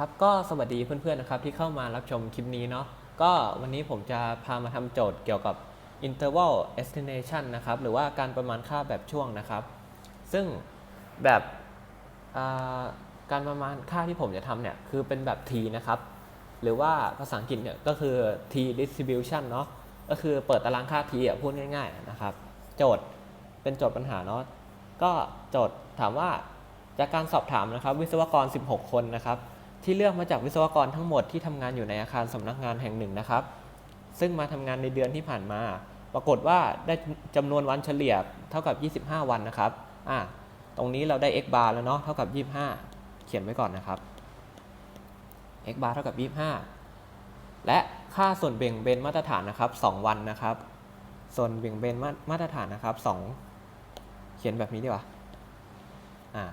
ครับก็สวัสดีเพื่อนๆนะครับที่เข้ามารับชมคลิปนี้เนาะก็วันนี้ผมจะพามาทำโจทย์เกี่ยวกับ interval estimation นะครับหรือว่าการประมาณค่าแบบช่วงนะครับ ซึ่งแบบาการประมาณค่าที่ผมจะทำเนี่ยคือเป็นแบบ t นะครับหรือว่าภาษาอังกฤษเนี่ยก็คือ t distribution เนาะก็คือเปิดตารางค่า t อะพูดง่ายๆนะครับ โจทย์เป็นโจทย์ปัญหาเนาะก็โจทย์ถามว่าจากการสอบถามนะครับวิศวกร 16 คนนะครับ ที่เลือกมาจากวิศวกรทั้งหมดที่ทำงานอยู่ในอาคารสำนักงานแห่งหนึ่งนะครับ ซึ่งมาทำงานในเดือนที่ผ่านมา ปรากฏว่าได้จำนวนวันเฉลี่ยเท่ากับ 25 วันนะครับอ่าตรงนี้เราได้ x bar แล้วเนาะเท่ากับ 25 เขียนไว้ก่อนนะครับ x bar เท่ากับ 25 และค่าส่วนเบี่ยงเบนมาตรฐานนะครับ 2 วันนะครับ ส่วนเบี่ยงเบนมามาตรฐานนะครับ 2 เขียนแบบนี้ดีกว่าอ่า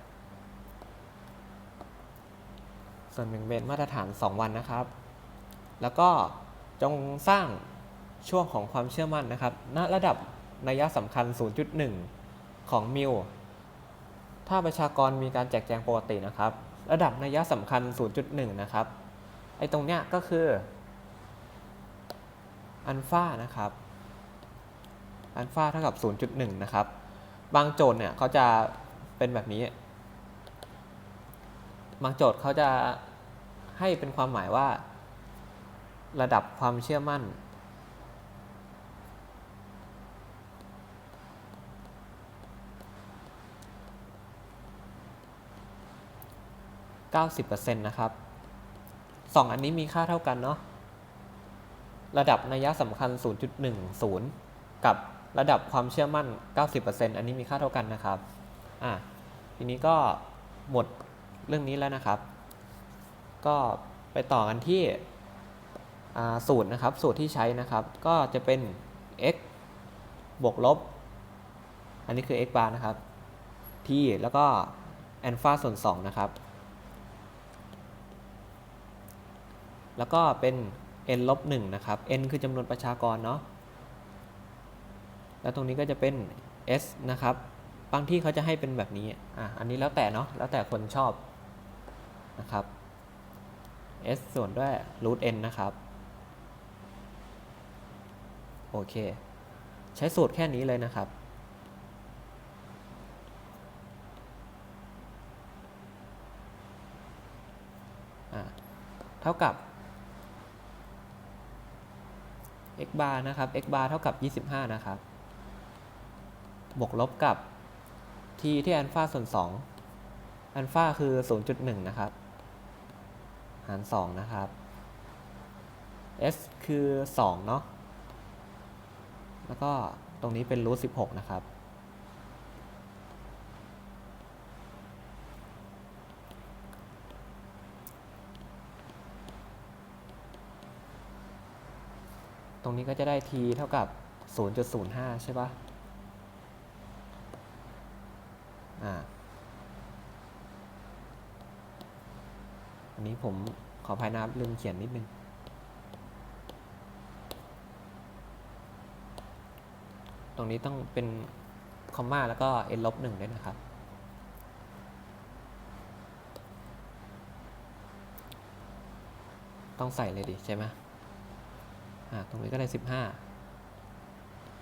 ส่วนเบี่งเบนมาตรฐาน 2 วันนะครับ แล้วก็จงสร้างช่วงของความเชื่อมั่นนะครับ ณ ระดับนัยสำคัญ 0.1 ของมิล ถ้าประชากรมีการแจกแจงปกตินะครับ ระดับนัยสำคัญ 0.1 นะครับ ไอ้ตรงเนี้ยก็คืออัลฟานะครับ อัลฟาเท่ากับ 0.1 นะครับ บางโจทย์เนี่ยเขาจะเป็นแบบนี้ บางโจทย์เขาจะให้เป็นความหมายว่า ระดับความเชื่อมั่น 90%นะครับสองอันนี้มีค่าเท่ากันเนาะระดับนัยสำคัญ 0.10 กับระดับความเชื่อมั่น 90%อันนี้มีค่าเท่ากันนะครับ อะ ทีนี้ก็หมด เรื่องนี้แล้วนะครับ ก็ไปต่อกันที่สูตรนะครับ สูตรที่ใช้นะครับ ก็จะเป็น x บวกลบ อันนี้คือ x bar นะครับ t แล้วก็แอลฟาส่วน 2 นะครับ แล้วก็เป็น n ลบ1นะครับ n คือจำนวนประชากรเนาะ แล้วตรงนี้ก็จะเป็น s นะครับ บางที่เขาจะให้เป็นแบบนี้ อะ อันนี้แล้วแต่เนาะ แล้วแต่คนชอบ นะครับ s ส่วนด้วย root n นะครับ โอเค ใช้สูตรแค่นี้เลยนะครับ เท่ากับ x bar นะครับ x bar เท่ากับ 25 นะครับ บวกลบกับ t ที่อัลฟาส่วน 2อัลฟาคือ 0.1 นะครับ หาร 2 นะครับ s คือ 2 เนาะ แล้วก็ตรงนี้เป็นรูท16 นะครับ ตรงนี้ก็จะได้ t เท่ากับ 0.05 ใช่ปะอ่า อันนี้ผมขออภัยนะครับลืมเขียนนิดนึงตรงนี้ต้องเป็นคอมมาแล้วก็ n ลบหนึ่งด้วยนะครับ ต้องใส่เลยดิใช่ไหมอ่าตรงนี้ก็ได้สิบห้า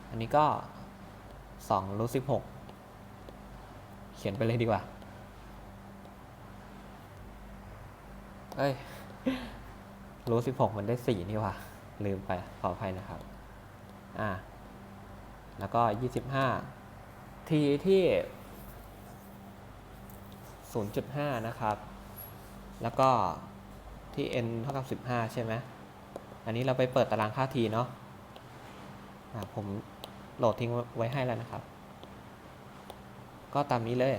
อันนี้ก็สองลบสิบหกเขียนไปเลยดีกว่า เอ้ย รู้สิบหกมันได้สี่นี่ว่าลืมไป ขออภัยนะครับ อ่า แล้วก็ยี่สิบห้าทีที่ศูนย์จุดห้านะครับ แล้วก็ที่ n เท่ากับสิบห้าใช่ไหม อันนี้เราไปเปิดตารางค่า t เนาะะผมโหลดทิ้งไว้ให้แล้วนะครับ ก็ตามนี้เลย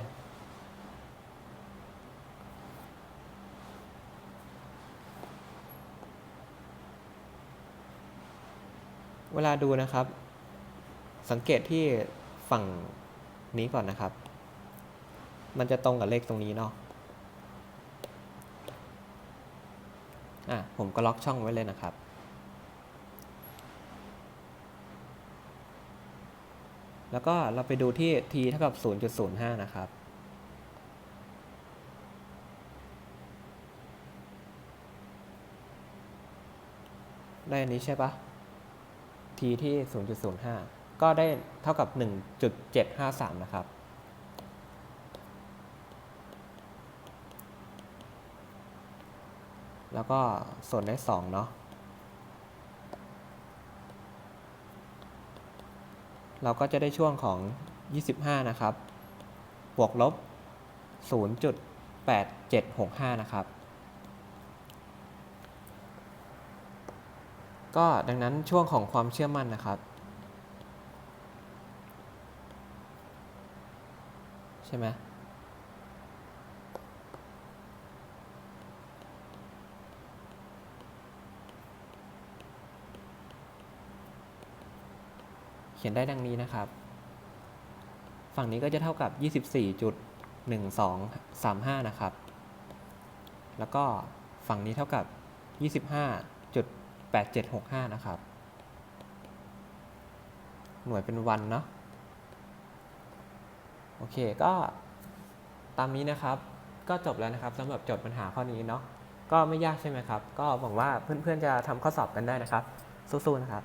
เวลาดูนะครับ สังเกตที่ฝั่งนี้ก่อนนะครับ มันจะตรงกับเลขตรงนี้เนาะอะผมก็ล็อกช่องไว้เลยนะครับ แล้วก็เราไปดูที่ t เท่ากับ 0.05 นะครับได้อันนี้ใช่ปะ t ที่ 0.05 ก็ได้เท่ากับ 1.753 นะครับ แล้วก็ส่วนได้ 2 เนาะเราก็จะได้ช่วงของ 25 นะครับ บวกลบ 0.8765 นะครับ ก็ดังนั้นช่วงของความเชื่อมั่นนะครับ ใช่ไหมเขียนได้ดังนี้นะครับ ฝั่งนี้ก็จะเท่ากับ 24.1235 นะครับ แล้วก็ฝั่งนี้เท่ากับ 25.8765 นะครับ หน่วยเป็นวันเนาะ โอเค ก็ตามนี้นะครับ ก็จบแล้วนะครับสำหรับโจทย์ปัญหาข้อนี้เนาะ ก็ไม่ยากใช่ไหมครับ ก็หวังว่าเพื่อนๆจะทำข้อสอบกันได้นะครับ สู้ๆนะครับ